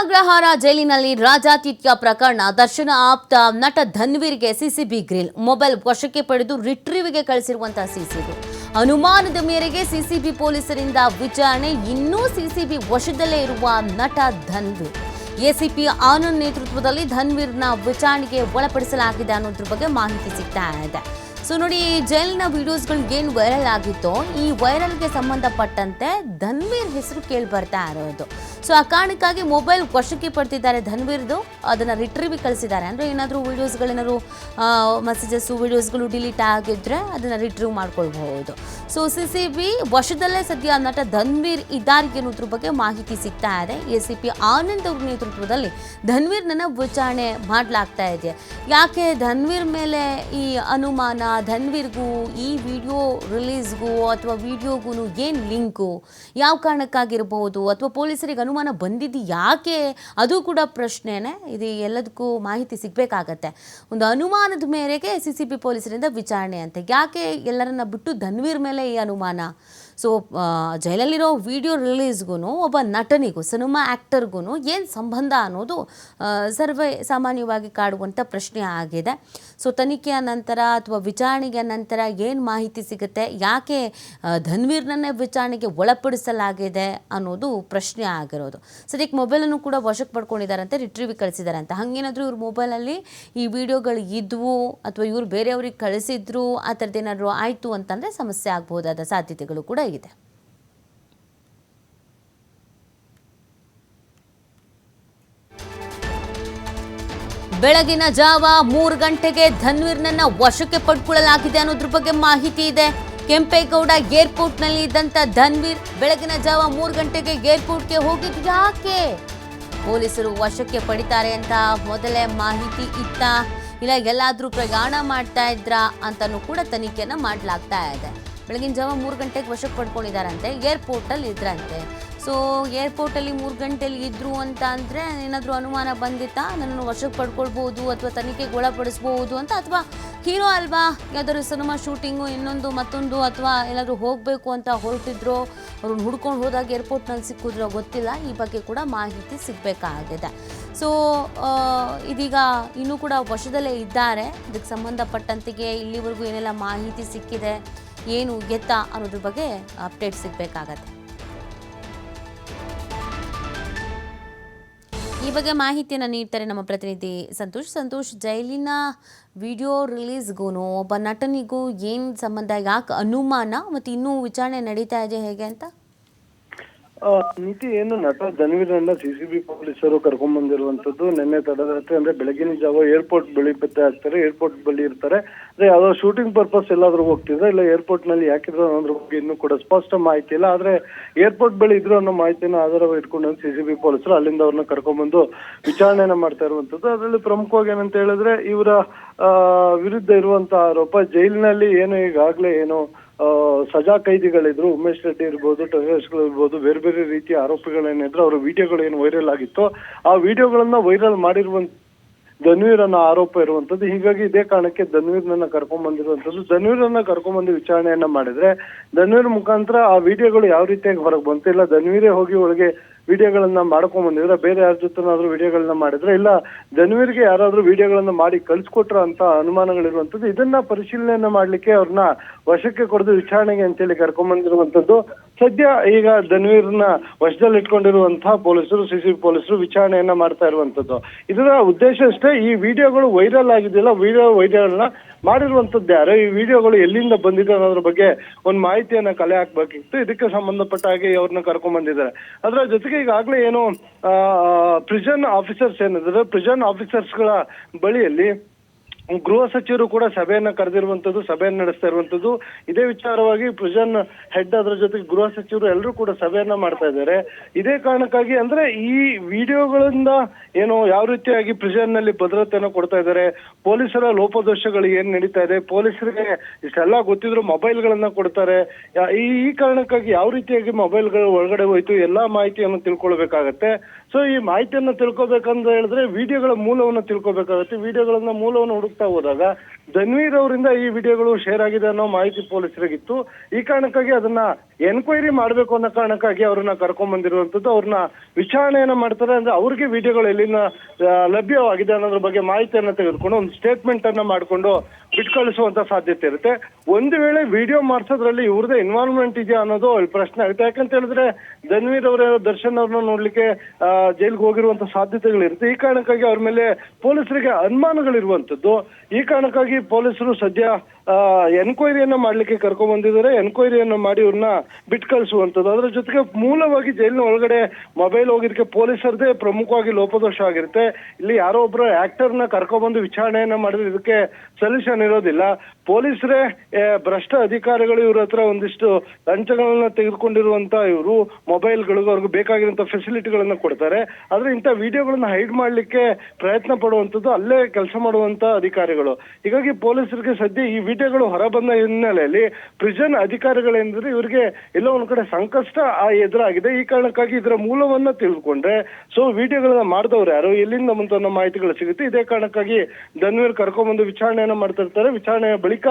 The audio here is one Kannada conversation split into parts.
ಅಗ್ರಹಾರ ಜೈಲಿನಲ್ಲಿ ರಾಜಾತಿಥ್ಯ ಪ್ರಕರಣ, ದರ್ಶನ ಆಪ್ತ ನಟ ಧನ್ವೀರ್ಗೆ ಸಿಸಿಬಿ ಗ್ರಿಲ್, ಮೊಬೈಲ್ ವಶಕ್ಕೆ ಪಡೆದು ರಿಟ್ರೀವ್ಗೆ ಕಳಿಸಿರುವಂತಹ ಸಿಸಿಬಿ. ಅನುಮಾನದ ಮೇರೆಗೆ ಸಿಸಿಬಿ ಪೊಲೀಸರಿಂದ ವಿಚಾರಣೆ, ಇನ್ನೂ ಸಿಸಿಬಿ ವಶದಲ್ಲೇ ಇರುವ ನಟ ಧನ್ವೀರ್. ಎಸಿಪಿ ಆನಂದ್ ನೇತೃತ್ವದಲ್ಲಿ ಧನ್ವೀರ್ನ ವಿಚಾರಣೆಗೆ ಒಳಪಡಿಸಲಾಗಿದೆ ಅನ್ನೋದ್ರ ಬಗ್ಗೆ ಮಾಹಿತಿ ಸಿಗ್ತಾ ಇದೆ. ಸೊ, ನೋಡಿ ಜೈಲಿನ ವಿಡಿಯೋಸ್ಗಳು ಏನು ವೈರಲ್ ಆಗಿತ್ತೋ, ಈ ವೈರಲ್ಗೆ ಸಂಬಂಧಪಟ್ಟಂತೆ ಧನ್ವೀರ್ ಹೆಸರು ಕೇಳಿ ಬರ್ತಾ ಇರೋದು. ಸೊ ಆ ಕಾರಣಕ್ಕಾಗಿ ಮೊಬೈಲ್ ವಶಕ್ಕೆ ಪಡ್ತಿದ್ದಾರೆ ಧನ್ವೀರ್ದು. ಅದನ್ನು ರಿಟ್ರೀವ್ ಕಳಿಸಿದ್ದಾರೆ. ಅಂದರೆ ಏನಾದರೂ ವೀಡಿಯೋಸ್ಗಳೇನಾದ್ರು ಮೆಸೇಜಸ್ಸು ವೀಡಿಯೋಸ್ಗಳು ಡಿಲೀಟ್ ಆಗಿದ್ರೆ ಅದನ್ನು ರಿಟ್ರೀವ್ ಮಾಡ್ಕೊಳ್ಬಹುದು. ಸೊ ಸಿ ಸಿ ಬಿ ವಶದಲ್ಲೇ ಸದ್ಯ ನಟ ಧನ್ವೀರ್ ಇದ್ದಾರೆ ಅನ್ನೋದ್ರ ಬಗ್ಗೆ ಮಾಹಿತಿ ಸಿಗ್ತಾ ಇದೆ. ಎ ಸಿ ಪಿ ಆನಂದ್ ಅವ್ರ ನೇತೃತ್ವದಲ್ಲಿ ಧನ್ವೀರ್ನನ್ನು ವಿಚಾರಣೆ ಮಾಡಲಾಗ್ತಾ ಇದೆ. ಯಾಕೆ ಧನ್ವೀರ್ ಮೇಲೆ ಈ ಅನುಮಾನ, ಧನ್ವೀರ್ಗೂ ಈ ವಿಡಿಯೋ ರಿಲೀಸ್ಗೂ ಅಥವಾ ವಿಡಿಯೋಗೂ ಏನು ಲಿಂಕು, ಯಾವ ಕಾರಣಕ್ಕಾಗಿರಬಹುದು ಅಥವಾ ಪೊಲೀಸರಿಗೆ ಅನುಮಾನ ಬಂದಿದ್ದು ಯಾಕೆ, ಅದು ಕೂಡ ಪ್ರಶ್ನೆನೇ. ಇದು ಎಲ್ಲದಕ್ಕೂ ಮಾಹಿತಿ ಸಿಗಬೇಕಾಗತ್ತೆ. ಒಂದು ಅನುಮಾನದ ಮೇರೆಗೆ ಸಿ ಸಿ ಪಿ ಪೊಲೀಸರಿಂದ ವಿಚಾರಣೆ ಅಂತೆ. ಯಾಕೆ ಎಲ್ಲರನ್ನ ಬಿಟ್ಟು ಧನ್ವೀರ್ ಮೇಲೆ ಈ ಅನುಮಾನ ಸೊ ಜೈಲಲ್ಲಿರೋ ವಿಡಿಯೋ ರಿಲೀಸ್ಗೂ ಒಬ್ಬ ನಟನಿಗೂ ಸಿನಿಮಾ ಆ್ಯಕ್ಟರ್ಗೂ ಏನು ಸಂಬಂಧ ಅನ್ನೋದು ಸರ್ವೇ ಸಾಮಾನ್ಯವಾಗಿ ಕಾಡುವಂಥ ಪ್ರಶ್ನೆ ಆಗಿದೆ. ಸೊ ತನಿಖೆಯ ನಂತರ ಅಥವಾ ವಿಚಾರಣೆಯ ನಂತರ ಏನು ಮಾಹಿತಿ ಸಿಗುತ್ತೆ, ಯಾಕೆ ಧನ್ವೀರ್ನನ್ನೇ ವಿಚಾರಣೆಗೆ ಒಳಪಡಿಸಲಾಗಿದೆ ಅನ್ನೋದು ಪ್ರಶ್ನೆ ಆಗಿರೋದು. ಸದ್ಯಕ್ಕೆ ಮೊಬೈಲನ್ನು ಕೂಡ ವಶಕ್ಕೆ ಪಡ್ಕೊಂಡಿದ್ದಾರಂತೆ ರಿಟ್ರೀವ್ ಕಳಿಸಿದಾರಂತೆ. ಹಂಗೇನಾದರೂ ಇವ್ರ ಮೊಬೈಲಲ್ಲಿ ಈ ವಿಡಿಯೋಗಳು ಇದ್ವು, ಅಥವಾ ಇವ್ರು ಬೇರೆಯವ್ರಿಗೆ ಕಳಿಸಿದ್ರು, ಆ ಥರದ್ದು ಏನಾದರೂ ಆಯಿತು ಅಂತಂದರೆ ಸಮಸ್ಯೆ ಆಗ್ಬೋದಾದ ಸಾಧ್ಯತೆಗಳು ಕೂಡ ಇದೆ ಬೆಳಗಿನ ಜಾವ ಮೂರು ಗಂಟೆಗೆ ಧನ್ವೀರ್ನನ್ನ ವಶಕ್ಕೆ ಪಡ್ಕೊಳ್ಳಲಾಗಿದೆ ಅನ್ನೋದ್ರ ಬಗ್ಗೆ ಮಾಹಿತಿ ಇದೆ. ಕೆಂಪೇಗೌಡ ಏರ್ಪೋರ್ಟ್ನಲ್ಲಿ ಇದ್ದಂತ ಧನ್ವೀರ್ ಬೆಳಗಿನ ಜಾವ ಮೂರು ಗಂಟೆಗೆ ಏರ್ಪೋರ್ಟ್ಗೆ ಹೋಗಿದ್ದು ಯಾಕೆ? ಪೊಲೀಸರು ವಶಕ್ಕೆ ಪಡಿತಾರೆ ಅಂತ ಮೊದಲೇ ಮಾಹಿತಿ ಇತ್ತ. ಇಲ್ಲ, ಎಲ್ಲಾದ್ರೂ ಪ್ರಯಾಣ ಮಾಡ್ತಾ ಇದ್ರಾ ಅಂತಾನೂ ಕೂಡ ತನಿಖೆಯನ್ನ ಮಾಡಲಾಗ್ತಾ ಇದೆ. ಬೆಳಗಿನ ಜಾವ ಮೂರು ಗಂಟೆಗೆ ವಶಕ್ಕೆ ಪಡ್ಕೊಂಡಿದ್ದಾರಂತೆ. ಏರ್ಪೋರ್ಟಲ್ಲಿ ಇದ್ರಂತೆ. ಸೊ ಏರ್ಪೋರ್ಟಲ್ಲಿ ಮೂರು ಗಂಟೆಲಿ ಇದ್ರು ಅಂತ ಅಂದರೆ ಏನಾದರೂ ಅನುಮಾನ ಬಂದಿತ್ತಾ? ನನ್ನನ್ನು ವಶಕ್ಕೆ ಪಡ್ಕೊಳ್ಬೋದು ಅಥವಾ ತನಿಖೆಗೆ ಒಳಪಡಿಸ್ಬೋದು ಅಂತ? ಅಥವಾ ಹೀರೋ ಅಲ್ವಾ? ಯಾವ್ದಾದ್ರು ಸಿನಿಮಾ ಶೂಟಿಂಗು ಇನ್ನೊಂದು ಮತ್ತೊಂದು ಅಥವಾ ಏನಾದರೂ ಹೋಗಬೇಕು ಅಂತ ಹೊರಟಿದ್ರು ಅವ್ರನ್ನ ಹುಡ್ಕೊಂಡು ಹೋದಾಗ ಏರ್ಪೋರ್ಟ್ನಲ್ಲಿ ಸಿಕ್ಕಿದ್ರೋ ಗೊತ್ತಿಲ್ಲ. ಈ ಬಗ್ಗೆ ಕೂಡ ಮಾಹಿತಿ ಸಿಗಬೇಕಾಗಿದೆ. ಸೊ ಇದೀಗ ಇನ್ನೂ ಕೂಡ ವಶದಲ್ಲೇ ಇದ್ದಾರೆ. ಇದಕ್ಕೆ ಸಂಬಂಧಪಟ್ಟಂತಿಗೆ ಇಲ್ಲಿವರೆಗೂ ಏನೆಲ್ಲ ಮಾಹಿತಿ ಸಿಕ್ಕಿದೆ? ಏನು ಎತ್ತ ಅನ್ನೋದ್ರ ಬಗ್ಗೆ ಅಪ್ಡೇಟ್ ಸಿಗಬೇಕಾಗತ್ತೆ. ಈ ಬಗ್ಗೆ ಮಾಹಿತಿಯನ್ನು ನೀಡ್ತಾರೆ ನಮ್ಮ ಪ್ರತಿನಿಧಿ ಸಂತೋಷ್. ಸಂತೋಷ್, ಜೈಲಿನ ವಿಡಿಯೋ ರಿಲೀಸ್ಗೂ ಒಬ್ಬ ನಟನಿಗೂ ಏನು ಸಂಬಂಧ? ಯಾಕೆ ಅನುಮಾನ? ಮತ್ತು ಇನ್ನೂ ವಿಚಾರಣೆ ನಡೀತಾ ಇದೆ ಹೇಗೆ ಅಂತ? ಆ, ನೀತಿ ಏನು ನಟ ಧನ್ವೀರನ್ನ ಸಿಸಿಬಿ ಪೊಲೀಸರು ಕರ್ಕೊಂಡ್ ಬಂದಿರುವಂತದ್ದು. ನಿನ್ನೆ ತಡರಾತ್ರಿ ಅಂದ್ರೆ ಬೆಳಗಿನ ಜಾವ ಏರ್ಪೋರ್ಟ್ ಬಳಿ ಪತ್ತೆ ಆಗ್ತಾರೆ ಏರ್ಪೋರ್ಟ್ ಬಳಿ ಇರ್ತಾರೆ. ಅಂದ್ರೆ ಯಾವ್ದೋ ಶೂಟಿಂಗ್ ಪರ್ಪಸ್ ಎಲ್ಲಾದ್ರೂ ಹೋಗ್ತಿದ್ರೆ? ಇಲ್ಲ ಏರ್ಪೋರ್ಟ್ನಲ್ಲಿ ಯಾಕಿದ್ರು ಅನ್ನೋದ್ರ ಬಗ್ಗೆ ಇನ್ನೂ ಕೂಡ ಸ್ಪಷ್ಟ ಮಾಹಿತಿ ಇಲ್ಲ. ಆದ್ರೆ ಏರ್ಪೋರ್ಟ್ ಬಳಿ ಇದ್ರು ಅನ್ನೋ ಮಾಹಿತಿನ ಆಧಾರವಾಗಿ ಇಟ್ಕೊಂಡು ಸಿಸಿಬಿ ಪೊಲೀಸರು ಅಲ್ಲಿಂದ ಅವ್ರನ್ನ ಕರ್ಕೊಂಡ್ಬಂದು ವಿಚಾರಣೆನ ಮಾಡ್ತಾ ಇರುವಂತದ್ದು. ಅದರಲ್ಲಿ ಪ್ರಮುಖವಾಗಿ ಏನಂತ ಹೇಳಿದ್ರೆ ಇವರ ವಿರುದ್ಧ ಇರುವಂತ ಆರೋಪ ಜೈಲಿನಲ್ಲಿ ಏನು ಈಗಾಗ್ಲೇ ಏನು ಸಜಾ ಕೈದಿಗಳಿದ್ರು, ಉಮೇಶ್ ರೆಡ್ಡಿ ಇರ್ಬೋದು ಟೆರರಿಸ್ಟ್ಗಳು ಇರ್ಬೋದು, ಬೇರೆ ಬೇರೆ ರೀತಿಯ ಆರೋಪಿಗಳೇನಿದ್ರು, ಅವರ ವಿಡಿಯೋಗಳು ಏನು ವೈರಲ್ ಆಗಿತ್ತು. ಆ ವಿಡಿಯೋಗಳನ್ನ ವೈರಲ್ ಮಾಡಿರುವಂತ ಧನ್ವೀರ್ ಅನ್ನೋ ಆರೋಪ ಇರುವಂತದ್ದು ಹೀಗಾಗಿ ಇದೇ ಕಾರಣಕ್ಕೆ ಧನ್ವೀರ್ನನ್ನ ಕರ್ಕೊಂಡ್ ಬಂದಿರುವಂತದ್ದು ಧನ್ವೀರನ್ನ ಕರ್ಕೊಂಡ್ ಬಂದು ವಿಚಾರಣೆಯನ್ನ ಮಾಡಿದ್ರೆ, ಧನ್ವೀರ್ ಮುಖಾಂತರ ಆ ವಿಡಿಯೋಗಳು ಯಾವ ರೀತಿಯಾಗಿ ಹೊರಗೆ ಬಂತಿಲ್ಲ. ಧನ್ವೀರೇ ಹೋಗಿ ಒಳಗೆ ವಿಡಿಯೋಗಳನ್ನ ಮಾಡ್ಕೊಂಡ್ ಬಂದಿದ್ರೆ ಬೇರೆ ಯಾರ ಜೊತೆನಾದ್ರೂ ವಿಡಿಯೋಗಳನ್ನ ಮಾಡಿದ್ರೆ ಇಲ್ಲ ಜನವರಿಗೆ ಯಾರಾದ್ರೂ ವಿಡಿಯೋಗಳನ್ನ ಮಾಡಿ ಕಳ್ಸಿಕೊಟ್ರ ಅಂತ ಅನುಮಾನಗಳಿರುವಂತದ್ದು ಇದನ್ನ ಪರಿಶೀಲನೆ ಮಾಡ್ಲಿಕ್ಕೆ ಅವ್ರನ್ನ ವಶಕ್ಕೆ ಕೊಡದು ವಿಚಾರಣೆಗೆ ಅಂತೇಳಿ ಕರ್ಕೊಂಡ್ ಬಂದಿರುವಂತದ್ದು ಸದ್ಯ ಈಗ ಧನ್ವೀರ್ನ ವಶದಲ್ಲಿ ಇಟ್ಕೊಂಡಿರುವಂತಹ ಪೊಲೀಸರು, ಸಿಸಿ ಪೊಲೀಸರು ವಿಚಾರಣೆಯನ್ನ ಮಾಡ್ತಾ ಇರುವಂತದ್ದು. ಇದರ ಉದ್ದೇಶ ಅಷ್ಟೇ, ಈ ವಿಡಿಯೋಗಳು ವೈರಲ್ ಆಗಿದೆಯಲ್ಲ ವಿಡಿಯೋ ವೈರಲ್ನ ಮಾಡಿರುವಂತದ್ದು ಯಾರು? ಈ ವಿಡಿಯೋಗಳು ಎಲ್ಲಿಂದ ಬಂದಿದೆ ಅನ್ನೋದ್ರ ಬಗ್ಗೆ ಒಂದು ಮಾಹಿತಿಯನ್ನ ಕಲೆ ಹಾಕ್ಬೇಕಿತ್ತು. ಇದಕ್ಕೆ ಸಂಬಂಧಪಟ್ಟ ಹಾಗೆ ಅವ್ರನ್ನ ಕರ್ಕೊಂಡ್ ಬಂದಿದ್ದಾರೆ. ಅದರ ಜೊತೆಗೆ ಈಗಾಗಲೇ ಏನು ಪ್ರಿಸನ್ ಆಫೀಸರ್ಸ್ ಏನಿದ್ದಾರೆ ಪ್ರಿಸನ್ ಆಫೀಸರ್ಸ್ಗಳ ಬಳಿಯಲ್ಲಿ ಗೃಹ ಸಚಿವರು ಕೂಡ ಸಭೆಯನ್ನ ಕರೆದಿರುವಂತದ್ದು ಸಭೆಯನ್ನು ನಡೆಸ್ತಾ ಇರುವಂತದ್ದು ಇದೇ ವಿಚಾರವಾಗಿ ಪ್ರಿಸನ್ ಹೆಡ್ ಅದರ ಜೊತೆಗೆ ಗೃಹ ಸಚಿವರು ಎಲ್ಲರೂ ಕೂಡ ಸಭೆಯನ್ನ ಮಾಡ್ತಾ ಇದ್ದಾರೆ. ಇದೇ ಕಾರಣಕ್ಕಾಗಿ ಅಂದ್ರೆ ಈ ವಿಡಿಯೋಗಳಿಂದ ಏನು ಯಾವ ರೀತಿಯಾಗಿ ಪ್ರಿಸನ್ನಲ್ಲಿ ಭದ್ರತೆಯನ್ನು ಕೊಡ್ತಾ ಇದ್ದಾರೆ, ಪೊಲೀಸರ ಲೋಪದೋಷಗಳು ಏನ್ ನಡೀತಾ ಇದೆ, ಪೊಲೀಸರಿಗೆ ಇಷ್ಟೆಲ್ಲ ಗೊತ್ತಿದ್ರು ಮೊಬೈಲ್ಗಳನ್ನ ಕೊಡ್ತಾರೆ. ಈ ಕಾರಣಕ್ಕಾಗಿ ಯಾವ ರೀತಿಯಾಗಿ ಮೊಬೈಲ್ಗಳು ಒಳಗಡೆ ಹೋಯ್ತು, ಎಲ್ಲಾ ಮಾಹಿತಿಯನ್ನು ತಿಳ್ಕೊಳ್ಬೇಕಾಗತ್ತೆ. ಸೊ ಈ ಮಾಹಿತಿಯನ್ನ ತಿಳ್ಕೊಬೇಕಂತ ಹೇಳಿದ್ರೆ, ವಿಡಿಯೋಗಳ ಮೂಲವನ್ನು ತಿಳ್ಕೊಬೇಕಾಗತ್ತೆ. ವಿಡಿಯೋಗಳನ್ನ ಮೂಲವನ್ನು ಹುಡುಕ್ತಾ ಹೋದಾಗ ಧನ್ವೀರ್ ಅವರಿಂದ ಈ ವಿಡಿಯೋಗಳು ಶೇರ್ ಆಗಿದೆ ಅನ್ನೋ ಮಾಹಿತಿ ಪೊಲೀಸರಿಗಿತ್ತು. ಈ ಕಾರಣಕ್ಕಾಗಿ ಅದನ್ನ ಎನ್ಕ್ವೈರಿ ಮಾಡಬೇಕು ಅನ್ನೋ ಕಾರಣಕ್ಕಾಗಿ ಅವ್ರನ್ನ ಕರ್ಕೊಂಡ್ ಬಂದಿರುವಂತದ್ದು ಅವ್ರನ್ನ ವಿಚಾರಣೆಯನ್ನ ಮಾಡ್ತಾರೆ. ಅಂದ್ರೆ ಅವ್ರಿಗೆ ವಿಡಿಯೋಗಳು ಎಲ್ಲಿನ ಲಭ್ಯವಾಗಿದೆ ಅನ್ನೋದ್ರ ಬಗ್ಗೆ ಮಾಹಿತಿಯನ್ನ ತೆಗೆದುಕೊಂಡು, ಒಂದು ಸ್ಟೇಟ್ಮೆಂಟ್ ಅನ್ನ ಮಾಡ್ಕೊಂಡು ಬಿಟ್ಕಳಿಸುವಂತ ಸಾಧ್ಯತೆ ಇರುತ್ತೆ. ಒಂದು ವೇಳೆ ವಿಡಿಯೋ ಮಾಡ್ಸೋದ್ರಲ್ಲಿ ಇವ್ರದೇ ಇನ್ವಾಲ್ವ್ಮೆಂಟ್ ಇದೆಯಾ ಅನ್ನೋದು ಅಲ್ಲಿ ಪ್ರಶ್ನೆ ಆಗುತ್ತೆ. ಯಾಕಂತ ಹೇಳಿದ್ರೆ ಧನ್ವೀರ್ ಅವರ ದರ್ಶನ್ ಅವ್ರನ್ನ ನೋಡ್ಲಿಕ್ಕೆ ಜೈಲ್ಗೆ ಹೋಗಿರುವಂತ ಸಾಧ್ಯತೆಗಳಿರುತ್ತೆ. ಈ ಕಾರಣಕ್ಕಾಗಿ ಅವ್ರ ಮೇಲೆ ಪೊಲೀಸರಿಗೆ ಅನುಮಾನಗಳಿರುವಂತದ್ದು ಈ ಕಾರಣಕ್ಕಾಗಿ ಪೊಲೀಸರು ಸದ್ಯ ಎನ್ಕ್ವೈರಿಯನ್ನ ಮಾಡ್ಲಿಕ್ಕೆ ಕರ್ಕೊಂಡ್ ಬಂದಿದ್ದಾರೆ. ಎನ್ಕ್ವೈರಿಯನ್ನ ಮಾಡಿ ಇವ್ರನ್ನ ಬಿಟ್ ಕಳಿಸುವಂತದ್ದು ಅದರ ಜೊತೆಗೆ ಮೂಲವಾಗಿ ಜೈಲಿನ ಒಳಗಡೆ ಮೊಬೈಲ್ ಹೋಗಿದ್ದಕ್ಕೆ ಪೊಲೀಸರದೇ ಪ್ರಮುಖವಾಗಿ ಲೋಪದೋಷ ಆಗಿರುತ್ತೆ. ಇಲ್ಲಿ ಯಾರೋ ಒಬ್ರು ಆಕ್ಟರ್ನ ಕರ್ಕೊಂಡ್ಬಂದು ವಿಚಾರಣೆಯನ್ನ ಮಾಡಿದ್ರೆ ಇದಕ್ಕೆ ಸೊಲ್ಯೂಷನ್ ಇರೋದಿಲ್ಲ. ಪೊಲೀಸರೇ ಭ್ರಷ್ಟ ಅಧಿಕಾರಿಗಳು ಇವ್ರ ಹತ್ರ ಒಂದಿಷ್ಟು ಲಂಚಗಳನ್ನ ತೆಗೆದುಕೊಂಡಿರುವಂತ ಇವರು ಮೊಬೈಲ್ಗಳಿಗೂ ಅವ್ರಿಗೆ ಬೇಕಾಗಿರುವಂತ ಫೆಸಿಲಿಟಿಗಳನ್ನ ಕೊಡ್ತಾರೆ. ಆದ್ರೆ ಇಂಥ ವಿಡಿಯೋಗಳನ್ನ ಹೈಡ್ ಮಾಡ್ಲಿಕ್ಕೆ ಪ್ರಯತ್ನ ಪಡುವಂಥದ್ದು ಅಲ್ಲೇ ಕೆಲಸ ಮಾಡುವಂತ ಅಧಿಕಾರಿಗಳು. ಹೀಗಾಗಿ ಪೊಲೀಸರಿಗೆ ಸದ್ಯ ಈ ವಿಡಿಯೋಗಳು ಹೊರಬಂದ ಹಿನ್ನೆಲೆಯಲ್ಲಿ ಪ್ರಿಸನ್ ಅಧಿಕಾರಿಗಳೆಂದ್ರೆ ಇವರಿಗೆ ಎಲ್ಲ ಒಂದ್ ಕಡೆ ಸಂಕಷ್ಟ ಆ ಎದುರಾಗಿದೆ. ಈ ಕಾರಣಕ್ಕಾಗಿ ಇದರ ಮೂಲವನ್ನ ತಿಳಿದುಕೊಂಡ್ರೆ ಸೊ ವಿಡಿಯೋಗಳನ್ನ ಮಾಡಿದವ್ರು ಯಾರು? ಎಲ್ಲಿಂದ ಮುಂತ ಮಾಹಿತಿಗಳು ಸಿಗುತ್ತೆ? ಇದೇ ಕಾರಣಕ್ಕಾಗಿ ಧನ್ವೀರ್ ಕರ್ಕೊಂಡ್ಬಂದು ವಿಚಾರಣೆಯನ್ನ ಮಾಡ್ತಾ ಇರ್ತಾರೆ. ವಿಚಾರಣೆಯ ಬಳಿಕ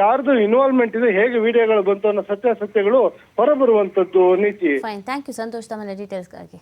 ಯಾರ್ದು ಇನ್ವಾಲ್ವ್ಮೆಂಟ್ ಇದೆ, ಹೇಗೆ ವಿಡಿಯೋಗಳು ಬಂತು ಅನ್ನೋ ಸತ್ಯಾಸತ್ಯಗಳು ಹೊರಬರುವಂತದ್ದು ನೀತಿ. Fine thank you Santosh details ಡೀಟೇಲ್ಸ್ಗಾಗಿ